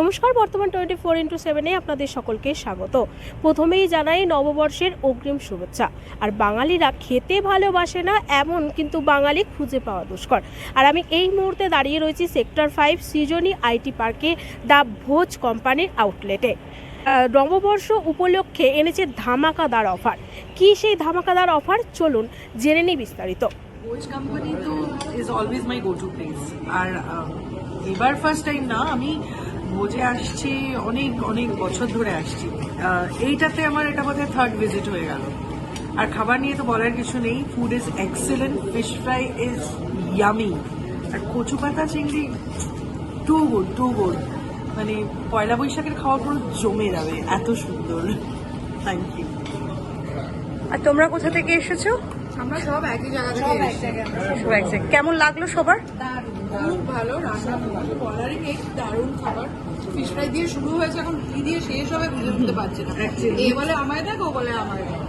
নমস্কার, বর্তমান twenty four into সেভেনে আপনাদের সকলকে স্বাগত। প্রথমেই জানাই নববর্ষের অগ্রিম শুভেচ্ছা। আর বাঙালিরা খেতে ভালোবাসে না, এমন কিন্তু বাঙালি খুঁজে পাওয়া দুষ্কর। আর আমি এই মুহূর্তে দাঁড়িয়ে রয়েছি সেক্টর ফাইভ সৃজনী আইটি পার্কে দ্য ভোজ কোম্পানির আউটলেটে নববর্ষ উপলক্ষে এনেছে ধামাকাদার অফার কী সেই ধামাকাদার অফার চলুন জেনে নিই বিস্তারিত। আর এবার ফার্স্ট টাইম না, আমি ভোজে আসছি, অনেক অনেক বছর ধরে আসছি। এইটাতে আমার এটা বোধহয় থার্ড ভিজিট হয়ে গেল। আর খাবার নিয়ে তো বলার কিছু নেই। Food is excellent fish fry is yummy আর কচু পাতা, চিংড়ি টু গুড টু গুড মানে পয়লা বৈশাখের খাওয়া পুরো জমে যাবে। এত সুন্দর। থ্যাংক ইউ আর তোমরা কোথা থেকে এসেছ? আমরা সব একই জায়গা থেকে সব এক জায়গায়। কেমন লাগল সবার? খুব ভালো রান্না বলারই নেই দারুণ খাবার। ফিশ ফ্রাই দিয়ে শুরু হয়েছে এখন কি দিয়ে শেষ হবে বুঝে উঠতে পারছে না. এ বলে আমায় দেখ ও বলে আমায় দেখ।